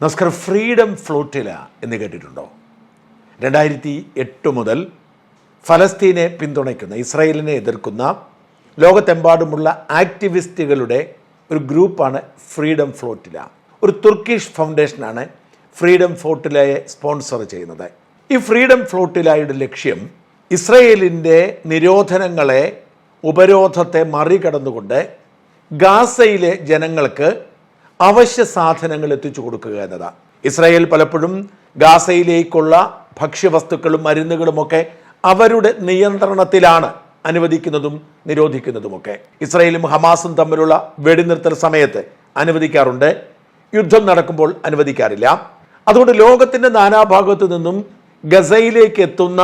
നമസ്കാരം freedom flotilla എന്ന് കേട്ടിട്ടുണ്ടോ? രണ്ടായിരത്തി എട്ട് മുതൽ ഫലസ്തീനെ പിന്തുണയ്ക്കുന്ന ഇസ്രായേലിനെ എതിർക്കുന്ന ലോകത്തെമ്പാടുമുള്ള ആക്ടിവിസ്റ്റുകളുടെ ഒരു ഗ്രൂപ്പാണ് ഫ്രീഡം ഫ്ലോട്ടില. ഒരു തുർക്കിഷ് ഫൗണ്ടേഷനാണ് ഫ്രീഡം ഫ്ലോട്ടിലയെ സ്പോൺസർ ചെയ്യുന്നത്. ഈ ഫ്രീഡം ഫ്ലോട്ടിലയുടെ ലക്ഷ്യം ഇസ്രയേലിന്റെ നിരോധനങ്ങളെ ഉപരോധത്തെ മറികടന്നുകൊണ്ട് ഗാസയിലെ ജനങ്ങൾക്ക് അവശ്യ സാധനങ്ങൾ എത്തിച്ചു കൊടുക്കുക എന്നതാണ് ഇസ്രായേൽ പലപ്പോഴും ഗാസയിലേക്കുള്ള ഭക്ഷ്യവസ്തുക്കളും മരുന്നുകളുമൊക്കെ അവരുടെ നിയന്ത്രണത്തിലാണ് അനുവദിക്കുന്നതും നിരോധിക്കുന്നതുമൊക്കെ. ഇസ്രായേലും ഹമാസും തമ്മിലുള്ള വെടിനിർത്തൽ സമയത്ത് അനുവദിക്കാറുണ്ട്. യുദ്ധം നടക്കുമ്പോൾ അനുവദിക്കാറില്ല. അതുകൊണ്ട് ലോകത്തിന്റെ നാനാഭാഗത്തു നിന്നും ഗസയിലേക്ക് എത്തുന്ന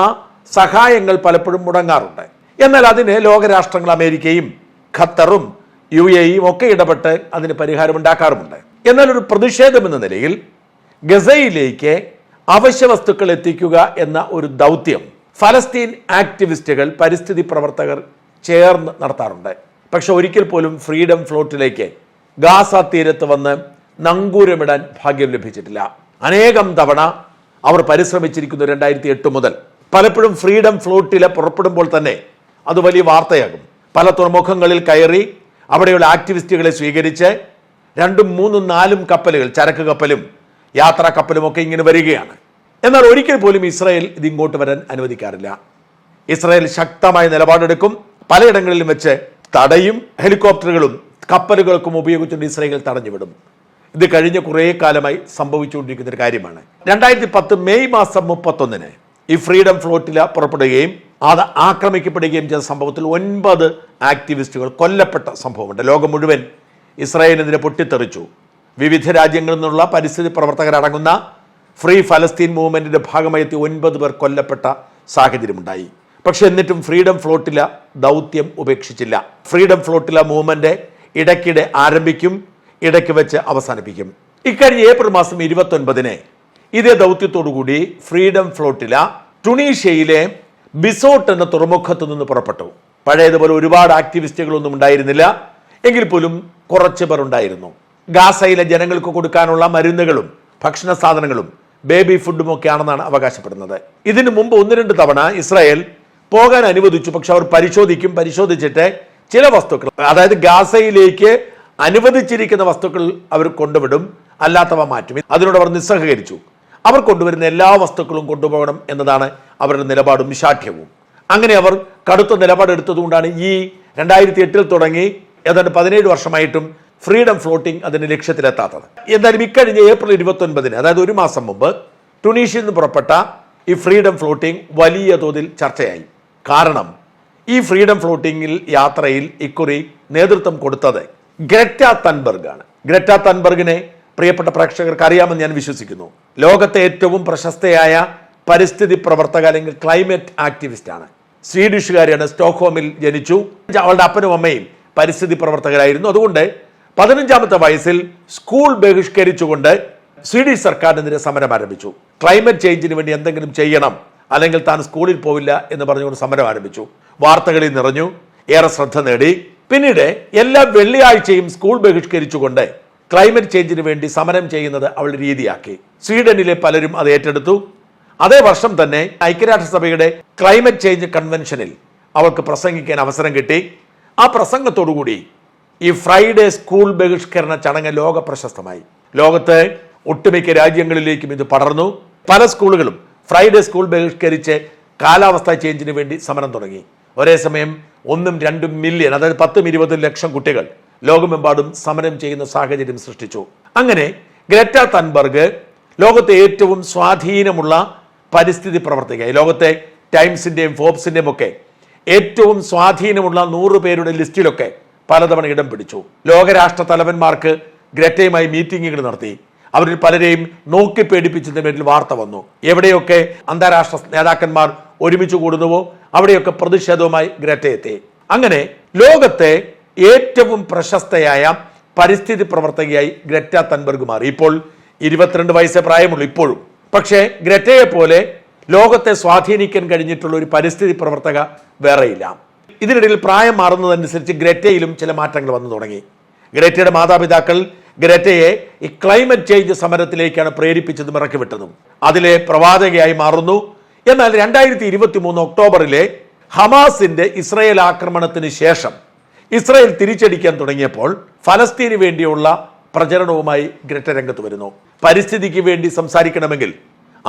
സഹായങ്ങൾ പലപ്പോഴും മുടങ്ങാറുണ്ട്. എന്നാൽ അതിന് ലോകരാഷ്ട്രങ്ങൾ അമേരിക്കയും ഖത്തറും യു എ ഇയും ഒക്കെ ഇടപെട്ട് അതിന് പരിഹാരമുണ്ടാക്കാറുമുണ്ട്. എന്നാൽ ഒരു പ്രതിഷേധം എന്ന നിലയിൽ ഗസയിലേക്ക് അവശ്യ വസ്തുക്കൾ എത്തിക്കുക എന്ന ഒരു ദൗത്യം ഫലസ്തീൻ ആക്ടിവിസ്റ്റുകൾ പരിസ്ഥിതി പ്രവർത്തകർ ചേർന്ന് നടത്താറുണ്ട്. പക്ഷെ ഒരിക്കൽ പോലും ഫ്രീഡം ഫ്ലോട്ടിലേക്ക് ഗാസ തീരത്ത് വന്ന് നങ്കൂരമിടാൻ ഭാഗ്യം ലഭിച്ചിട്ടില്ല. അനേകം തവണ അവർ പരിശ്രമിച്ചിരിക്കുന്നു രണ്ടായിരത്തി എട്ട് മുതൽ. പലപ്പോഴും ഫ്രീഡം ഫ്ലോട്ടിലെ പുറപ്പെടുമ്പോൾ തന്നെ അത് വലിയ വാർത്തയാകും. പല തുറമുഖങ്ങളിൽ കയറി അവിടെയുള്ള ആക്ടിവിസ്റ്റുകളെ സ്വീകരിച്ച് രണ്ടും മൂന്നും നാലും കപ്പലുകൾ ചരക്ക് കപ്പലും യാത്രാ കപ്പലും ഒക്കെ ഇങ്ങനെ വരികയാണ്. എന്നാൽ ഒരിക്കൽ പോലും ഇസ്രായേൽ ഇത് ഇങ്ങോട്ട് വരാൻ അനുവദിക്കാറില്ല. ഇസ്രായേൽ ശക്തമായ നിലപാടെടുക്കും. പലയിടങ്ങളിലും വെച്ച് തടയും ഹെലികോപ്റ്ററുകളും കപ്പലുകൾക്കും ഉപയോഗിച്ചുകൊണ്ട് ഇസ്രായേൽ തടഞ്ഞുവിടും. ഇത് കഴിഞ്ഞ കുറേ കാലമായി സംഭവിച്ചുകൊണ്ടിരിക്കുന്ന ഒരു കാര്യമാണ്. രണ്ടായിരത്തി പത്ത് മെയ് മാസം മുപ്പത്തൊന്നിന് ഈ ഫ്രീഡം ഫ്ലോട്ടില പുറപ്പെടുകയും അത് ആക്രമിക്കപ്പെടുകയും ചെയ്ത സംഭവത്തിൽ ഒൻപത് ആക്ടിവിസ്റ്റുകൾ കൊല്ലപ്പെട്ട സംഭവമുണ്ട്. ലോകം മുഴുവൻ ഇസ്രായേലിനെതിരെ പൊട്ടിത്തെറിച്ചു. വിവിധ രാജ്യങ്ങളിൽ നിന്നുള്ള പരിസ്ഥിതി പ്രവർത്തകരടങ്ങുന്ന ഫ്രീ ഫലസ്തീൻ മൂവ്മെന്റിന്റെ ഭാഗമായി എത്തി ഒൻപത് പേർ കൊല്ലപ്പെട്ട സാഹചര്യമുണ്ടായി. പക്ഷെ എന്നിട്ടും ഫ്രീഡം ഫ്ലോട്ടില ദൗത്യം ഉപേക്ഷിച്ചില്ല. ഫ്രീഡം ഫ്ലോട്ടില മൂവ്മെന്റ് ഇടയ്ക്കിടെ ആരംഭിക്കും ഇടയ്ക്ക് വെച്ച് അവസാനിപ്പിക്കും. ഇക്കഴിഞ്ഞ ഏപ്രിൽ മാസം ഇരുപത്തൊൻപതിന് ഇതേ ദൗത്യത്തോടു കൂടി ഫ്രീഡം ഫ്ലോട്ടില ടുണീഷ്യയിലെ ബിസോട്ട് എന്ന തുറമുഖത്ത് നിന്ന് പുറപ്പെട്ടു. പഴയതുപോലെ ഒരുപാട് ആക്ടിവിസ്റ്റുകളൊന്നും ഉണ്ടായിരുന്നില്ല. എങ്കിൽ പോലും കുറച്ച് പേർ ഉണ്ടായിരുന്നു. ഗാസയിലെ ജനങ്ങൾക്ക് കൊടുക്കാനുള്ള മരുന്നുകളും ഭക്ഷണ സാധനങ്ങളും ബേബി ഫുഡും ഒക്കെയാണെന്നാണ് അവകാശപ്പെടുന്നത്. ഇതിനു മുമ്പ് ഒന്ന് രണ്ട് തവണ ഇസ്രായേൽ പോകാൻ അനുവദിച്ചു. പക്ഷെ അവർ പരിശോധിക്കും പരിശോധിച്ചിട്ട് ചില വസ്തുക്കൾ അതായത് ഗാസയിലേക്ക് അനുവദിച്ചിരിക്കുന്ന വസ്തുക്കൾ അവർ കൊണ്ടുവിടും അല്ലാത്തവ മാറ്റും. അതിനോട് അവർ നിസ്സഹകരിച്ചു. അവർ കൊണ്ടുവരുന്ന എല്ലാ വസ്തുക്കളും കൊണ്ടുപോകണം എന്നതാണ് അവരുടെ നിലപാടും ശാഠ്യവും. അങ്ങനെ അവർ കടുത്ത നിലപാടെടുത്തതുകൊണ്ടാണ് ഈ രണ്ടായിരത്തി എട്ടിൽ തുടങ്ങി ഏതാണ്ട് പതിനേഴ് വർഷമായിട്ടും ഫ്രീഡം ഫ്ലോട്ടിംഗ് അതിന്റെ ലക്ഷ്യത്തിലെത്താത്തത്. എന്തായാലും ഇക്കഴിഞ്ഞ ഏപ്രിൽ ഇരുപത്തൊൻപതിന് അതായത് ഒരു മാസം മുമ്പ് ടുണീഷ്യയിൽ നിന്ന് പുറപ്പെട്ട ഈ ഫ്രീഡം ഫ്ലോട്ടിംഗ് വലിയ തോതിൽ ചർച്ചയായി. കാരണം ഈ ഫ്രീഡം ഫ്ലോട്ടിങ്ങിൽ യാത്രയിൽ ഇക്കുറി നേതൃത്വം കൊടുത്തത് ഗ്രറ്റ തൻബർഗ് ആണ് ഗ്രറ്റ തൻബർഗിനെ പ്രിയപ്പെട്ട പ്രേക്ഷകർക്ക് അറിയാമെന്ന് ഞാൻ വിശ്വസിക്കുന്നു. ലോകത്തെ ഏറ്റവും പ്രശസ്തയായ പരിസ്ഥിതി പ്രവർത്തക അല്ലെങ്കിൽ ക്ലൈമറ്റ് ആണ്. സ്വീഡിഷുകാരിയാണ് സ്റ്റോക്ക്ഹോമിൽ ജനിച്ചു. അവളുടെ അപ്പനും അമ്മയും പരിസ്ഥിതി പ്രവർത്തകരായിരുന്നു. അതുകൊണ്ട് പതിനഞ്ചാമത്തെ വയസ്സിൽ സ്കൂൾ ബഹിഷ്കരിച്ചുകൊണ്ട് സ്വീഡിഷ് സർക്കാരിനെതിരെ സമരം ആരംഭിച്ചു. ക്ലൈമറ്റ് ചേഞ്ചിന് വേണ്ടി എന്തെങ്കിലും ചെയ്യണം അല്ലെങ്കിൽ താൻ സ്കൂളിൽ പോവില്ല എന്ന് പറഞ്ഞുകൊണ്ട് സമരം ആരംഭിച്ചു. വാർത്തകളിൽ നിറഞ്ഞു. ഏറെ ശ്രദ്ധ നേടി. പിന്നീട് എല്ലാ വെള്ളിയാഴ്ചയും സ്കൂൾ ബഹിഷ്കരിച്ചുകൊണ്ട് ക്ലൈമറ്റ് ചേഞ്ചിന് വേണ്ടി സമരം ചെയ്യുന്നത് അവൾ രീതിയാക്കി. സ്വീഡനിലെ പലരും അത് ഏറ്റെടുത്തു. അതേ വർഷം തന്നെ ഐക്യരാഷ്ട്രസഭയുടെ ക്ലൈമറ്റ് ചേഞ്ച് കൺവെൻഷനിൽ അവൾക്ക് പ്രസംഗിക്കാൻ അവസരം കിട്ടി. ആ പ്രസംഗത്തോടുകൂടി ഈ ഫ്രൈഡേ സ്കൂൾ ബഹിഷ്കരണ ചടങ്ങ് ലോക പ്രശസ്തമായി. ലോകത്ത് ഒട്ടുമിക്ക രാജ്യങ്ങളിലേക്കും ഇത് പടർന്നു. പല സ്കൂളുകളും ഫ്രൈഡേ സ്കൂൾ ബഹിഷ്കരിച്ച് കാലാവസ്ഥാ ചേഞ്ചിന് വേണ്ടി സമരം തുടങ്ങി. ഒരേ സമയം ഒന്നും രണ്ടും മില്യൺ അതായത് പത്തും ഇരുപതും ലക്ഷം കുട്ടികൾ ലോകമെമ്പാടും സമരം ചെയ്യുന്ന സാഹചര്യം സൃഷ്ടിച്ചു. അങ്ങനെ ഗ്രറ്റ തൻബർഗ് ലോകത്തെ ഏറ്റവും സ്വാധീനമുള്ള പരിസ്ഥിതി പ്രവർത്തകയായി. ലോകത്തെ ടൈംസിന്റെയും ഫോബ്സിന്റെയും ഒക്കെ ഏറ്റവും സ്വാധീനമുള്ള നൂറ് പേരുടെ ലിസ്റ്റിലൊക്കെ പലതവണ ഇടം പിടിച്ചു. ലോകരാഷ്ട്ര തലവന്മാർക്ക് ഗ്രറ്റയുമായി മീറ്റിങ്ങുകൾ നടത്തി. അവരിൽ പലരെയും നോക്കി പേടിപ്പിച്ചതിന്റെ പേരിൽ വാർത്ത വന്നു. എവിടെയൊക്കെ അന്താരാഷ്ട്ര നേതാക്കന്മാർ ഒരുമിച്ച് കൂടുന്നുവോ അവിടെയൊക്കെ പ്രതിഷേധവുമായി ഗ്രറ്റയെത്തി അങ്ങനെ ലോകത്തെ ഏറ്റവും പ്രശസ്തയായ പരിസ്ഥിതി പ്രവർത്തകയായി ഗ്രറ്റ തൻബർഗ് മാറി. ഇപ്പോൾ ഇരുപത്തിരണ്ട് വയസ്സേ പ്രായമുള്ളൂ. ഇപ്പോഴും പക്ഷേ ഗ്രറ്റയെ പോലെ ലോകത്തെ സ്വാധീനിക്കാൻ കഴിഞ്ഞിട്ടുള്ള ഒരു പരിസ്ഥിതി പ്രവർത്തക വേറെയില്ല. ഇതിനിടയിൽ പ്രായം മാറുന്നതനുസരിച്ച് ഗ്രറ്റയിലും ചില മാറ്റങ്ങൾ വന്നു തുടങ്ങി. ഗ്രേറ്റയുടെ മാതാപിതാക്കൾ ഗ്രറ്റയെ ഈ ക്ലൈമറ്റ് ചേഞ്ച് സമരത്തിലേക്കാണ് പ്രേരിപ്പിച്ചതും ഇറക്കിവിട്ടതും. അതിലെ പ്രവാചകയായി മാറുന്നു. എന്നാൽ രണ്ടായിരത്തി ഇരുപത്തി മൂന്ന് ഒക്ടോബറിലെ ഹമാസിന്റെ ഇസ്രയേൽ ആക്രമണത്തിന് ശേഷം ഇസ്രയേൽ തിരിച്ചടിക്കാൻ തുടങ്ങിയപ്പോൾ ഫലസ്തീന് വേണ്ടിയുള്ള പ്രചരണവുമായി ഗ്രറ്റ രംഗത്ത് വരുന്നു. പരിസ്ഥിതിക്ക് വേണ്ടി സംസാരിക്കണമെങ്കിൽ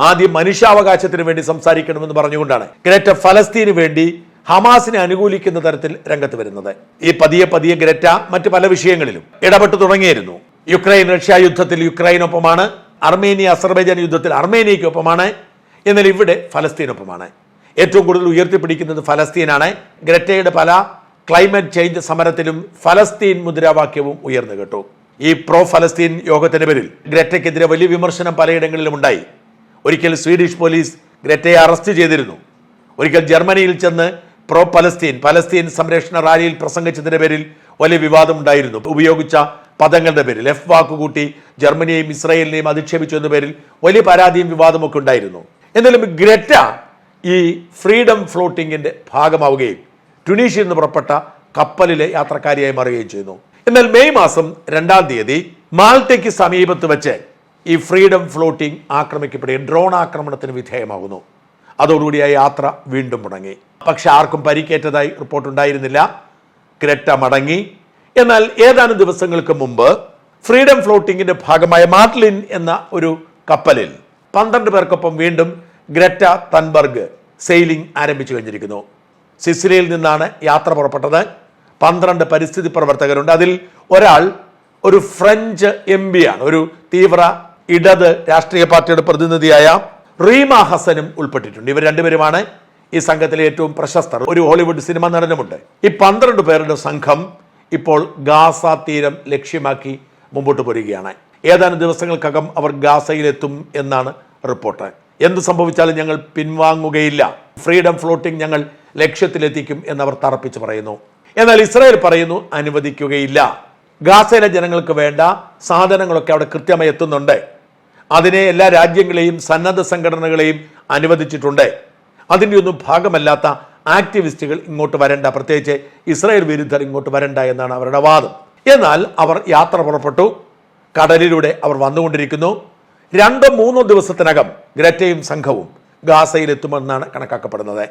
ആദ്യം മനുഷ്യാവകാശത്തിന് വേണ്ടി സംസാരിക്കണമെന്ന് പറഞ്ഞുകൊണ്ടാണ് ഗ്രേറ്റ ഫലസ്തീന് വേണ്ടി ഹമാസിനെ അനുകൂലിക്കുന്ന തരത്തിൽ രംഗത്ത് വരുന്നത്. ഈ പതിയെ പതിയെ ഗ്രറ്റ മറ്റ് പല വിഷയങ്ങളിലും ഇടപെട്ടു തുടങ്ങിയിരുന്നു. യുക്രൈൻ റഷ്യ യുദ്ധത്തിൽ യുക്രൈനൊപ്പമാണ് അർമേനിയ അസർബൈജാൻ യുദ്ധത്തിൽ അർമേനിയയ്ക്കൊപ്പമാണ് എന്നാൽ ഇവിടെ ഫലസ്തീനൊപ്പമാണ്. ഏറ്റവും കൂടുതൽ ഉയർത്തിപ്പിടിക്കുന്നത് ഫലസ്തീനാണ്. ഗ്രറ്റയുടെ പല ക്ലൈമറ്റ് ചേഞ്ച് സമരത്തിലും ഫലസ്തീൻ മുദ്രാവാക്യവും ഉയർന്നു കേട്ടു. ഈ പ്രോ ഫലസ്തീൻ യോഗത്തിന്റെ പേരിൽ ഗ്രറ്റയ്ക്കെതിരെ വലിയ വിമർശനം പലയിടങ്ങളിലും ഉണ്ടായി. ഒരിക്കൽ സ്വീഡിഷ് പോലീസ് ഗ്രറ്റയെ അറസ്റ്റ് ചെയ്തിരുന്നു. ഒരിക്കൽ ജർമ്മനിയിൽ ചെന്ന് പ്രോ പലസ്തീൻ പലസ്തീൻ സംരക്ഷണ റാലിയിൽ പ്രസംഗിച്ചതിന്റെ പേരിൽ വലിയ വിവാദം ഉണ്ടായിരുന്നു. ഉപയോഗിച്ച പദങ്ങളുടെ പേരിൽ എഫ് വാക്ക് കൂട്ടി ജർമ്മനിയെയും ഇസ്രായേലിനെയും അധിക്ഷേപിച്ചു എന്ന പേരിൽ വലിയ പരാതിയും വിവാദമൊക്കെ ഉണ്ടായിരുന്നു. എന്നാലും ഗ്രറ്റ ഈ ഫ്രീഡം ഫ്ലോട്ടിങ്ങിന്റെ ഭാഗമാവുകയും ട്യുണീഷ്യയിൽ നിന്ന് പുറപ്പെട്ട കപ്പലിലെ യാത്രക്കാരിയായി മാറുകയും ചെയ്യുന്നു. എന്നാൽ മെയ് മാസം രണ്ടാം തീയതി മാൾട്ടയ്ക്ക് സമീപത്ത് വെച്ച് ഈ ഫ്രീഡം ഫ്ലോട്ടിംഗ് ആക്രമിക്കപ്പെടുകയും ഡ്രോൺ ആക്രമണത്തിന് വിധേയമാകുന്നു. അതോടുകൂടി ആ യാത്ര വീണ്ടും മുടങ്ങി. പക്ഷെ ആർക്കും പരിക്കേറ്റതായി റിപ്പോർട്ടുണ്ടായിരുന്നില്ല. ക്രെറ്റ മടങ്ങി. എന്നാൽ ഏതാനും ദിവസങ്ങൾക്ക് മുമ്പ് ഫ്രീഡം ഫ്ലോട്ടിങ്ങിന്റെ ഭാഗമായ മാർട്ടലിൻ എന്ന ഒരു കപ്പലിൽ പന്ത്രണ്ട് പേർക്കൊപ്പം വീണ്ടും ഗ്രറ്റ തൻബർഗ് സെയിലിംഗ് ആരംഭിച്ചു കഴിഞ്ഞിരിക്കുന്നു. സിസിലിയിൽ നിന്നാണ് യാത്ര പുറപ്പെട്ടത്. പന്ത്രണ്ട് പരിസ്ഥിതി പ്രവർത്തകരുണ്ട്. അതിൽ ഒരാൾ ഒരു ഫ്രഞ്ച് എം ആണ് ഒരു തീവ്ര ഇടത് രാഷ്ട്രീയ പാർട്ടിയുടെ പ്രതിനിധിയായ റീമ ഹസനും ഉൾപ്പെട്ടിട്ടുണ്ട്. ഇവർ രണ്ടുപേരുമാണ് ഈ സംഘത്തിലെ ഏറ്റവും പ്രശസ്തർ. ഒരു ഹോളിവുഡ് സിനിമ നടനുമുണ്ട്. ഈ പന്ത്രണ്ട് പേരുടെ സംഘം ഇപ്പോൾ ഗാസ തീരം ലക്ഷ്യമാക്കി മുമ്പോട്ട് പോരുകയാണ്. ഏതാനും ദിവസങ്ങൾക്കകം അവർ ഗാസയിലെത്തും എന്നാണ് റിപ്പോർട്ട്. എന്ത് സംഭവിച്ചാലും ഞങ്ങൾ പിൻവാങ്ങുകയില്ല. ഫ്രീഡം ഫ്ലോട്ടിംഗ് ഞങ്ങൾ ലക്ഷ്യത്തിലെത്തിക്കും എന്നവർ തറപ്പിച്ച് പറയുന്നു. എന്നാൽ ഇസ്രായേൽ പറയുന്നു അനുവദിക്കുകയില്ല. ഗാസയിലെ ജനങ്ങൾക്ക് വേണ്ട സാധനങ്ങളൊക്കെ അവിടെ കൃത്യമായി എത്തുന്നുണ്ട്. അതിനെ എല്ലാ രാജ്യങ്ങളെയും സന്നദ്ധ സംഘടനകളെയും അനുവദിച്ചിട്ടുണ്ട്. അതിന്റെ ഒന്നും ഭാഗമല്ലാത്ത ആക്ടിവിസ്റ്റുകൾ ഇങ്ങോട്ട് വരണ്ട പ്രത്യേകിച്ച് ഇസ്രായേൽ വിരുദ്ധർ ഇങ്ങോട്ട് വരണ്ട എന്നാണ് അവരുടെ വാദം. എന്നാൽ അവർ യാത്ര പുറപ്പെട്ടു. കടലിലൂടെ അവർ വന്നുകൊണ്ടിരിക്കുന്നു. രണ്ടോ മൂന്നോ ദിവസത്തിനകം ഗ്രറ്റയും സംഘവും ഗാസയിലെത്തുമെന്നാണ് കണക്കാക്കപ്പെടുന്നത്.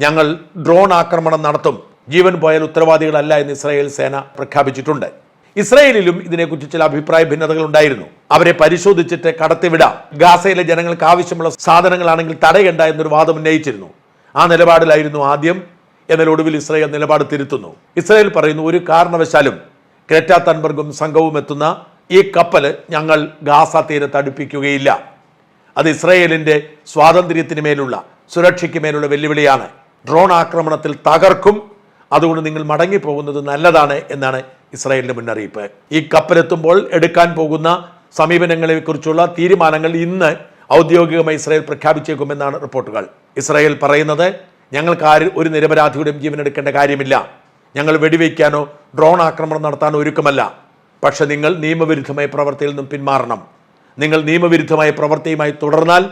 ഞങ്ങൾ ഡ്രോൺ ആക്രമണം നടത്തും. ജീവൻ പോയാൽ ഉത്തരവാദികളല്ല എന്ന് ഇസ്രായേൽ സേന പ്രഖ്യാപിച്ചിട്ടുണ്ട്. ഇസ്രായേലിലും ഇതിനെക്കുറിച്ച് ചില അഭിപ്രായ ഭിന്നതകൾ ഉണ്ടായിരുന്നു. അവരെ പരിശോധിച്ചിട്ട് കടത്തിവിടാം. ഗാസയിലെ ജനങ്ങൾക്ക് ആവശ്യമുള്ള സാധനങ്ങളാണെങ്കിൽ തടയണ്ട എന്നൊരു വാദം ഉന്നയിച്ചിരുന്നു. ആ നിലപാടിലായിരുന്നു ആദ്യം. എന്നാൽ ഒടുവിൽ ഇസ്രായേൽ നിലപാട് തിരുത്തുന്നു. ഇസ്രായേൽ പറയുന്നു ഒരു കാരണവശാലും ക്രെറ്റ തൻബർഗും സംഘവും എത്തുന്ന ഈ കപ്പൽ ഞങ്ങൾ ഗാസ തീരത്ത് അടുപ്പിക്കുകയില്ല. അത് ഇസ്രായേലിന്റെ സ്വാതന്ത്ര്യത്തിന് മേലുള്ള സുരക്ഷയ്ക്ക് മേലുള്ള വെല്ലുവിളിയാണ്. ഡ്രോൺ ആക്രമണത്തിൽ തകർക്കും അതുകൊണ്ട് നിങ്ങൾ മടങ്ങിപ്പോകുന്നത് നല്ലതാണ് എന്നാണ് ഇസ്രായേലിന്റെ മുന്നറിയിപ്പ്. ഈ കപ്പലെത്തുമ്പോൾ എടുക്കാൻ പോകുന്ന സമീപനങ്ങളെക്കുറിച്ചുള്ള തീരുമാനങ്ങൾ ഇന്ന് ഔദ്യോഗികമായി ഇസ്രായേൽ പ്രഖ്യാപിച്ചേക്കുമെന്നാണ് റിപ്പോർട്ടുകൾ. ഇസ്രായേൽ പറയുന്നത് ഞങ്ങൾക്ക് ആരും ഒരു നിരപരാധിയുടെയും ജീവൻ എടുക്കേണ്ട കാര്യമില്ല. ഞങ്ങൾ വെടിവെക്കാനോ ഡ്രോൺ ആക്രമണം നടത്താനോ ഒരുക്കമല്ല. പക്ഷെ നിങ്ങൾ നിയമവിരുദ്ധമായ പ്രവൃത്തിയിൽ നിന്നും പിന്മാറണം. നിങ്ങൾ നിയമവിരുദ്ധമായ പ്രവൃത്തിയുമായി തുടർന്നാൽ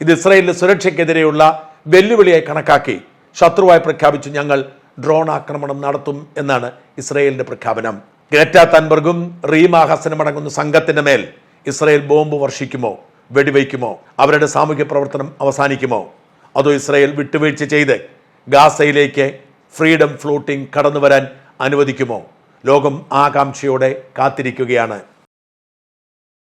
ഇത് ഇസ്രായേലിന്റെ സുരക്ഷയ്ക്കെതിരെയുള്ള വെല്ലുവിളിയായി കണക്കാക്കി ശത്രുവായി പ്രഖ്യാപിച്ച് ഞങ്ങൾ ഡ്രോൺ ആക്രമണം നടത്തും എന്നാണ് ഇസ്രയേലിന്റെ പ്രഖ്യാപനം. ഗ്രറ്റ തൻബർഗും റീമ ഹസനും അടങ്ങുന്ന സംഘത്തിന്റെ മേൽ ഇസ്രയേൽ ബോംബ് വർഷിക്കുമോ? വെടിവയ്ക്കുമോ? അവരുടെ സാമൂഹ്യ പ്രവർത്തനം അവസാനിക്കുമോ? അതോ ഇസ്രയേൽ വിട്ടുവീഴ്ച ചെയ്ത് ഗാസയിലേക്ക് ഫ്രീഡം ഫ്ലോട്ടിംഗ് കടന്നു വരാൻ അനുവദിക്കുമോ? ലോകം ആകാംക്ഷയോടെ കാത്തിരിക്കുകയാണ്.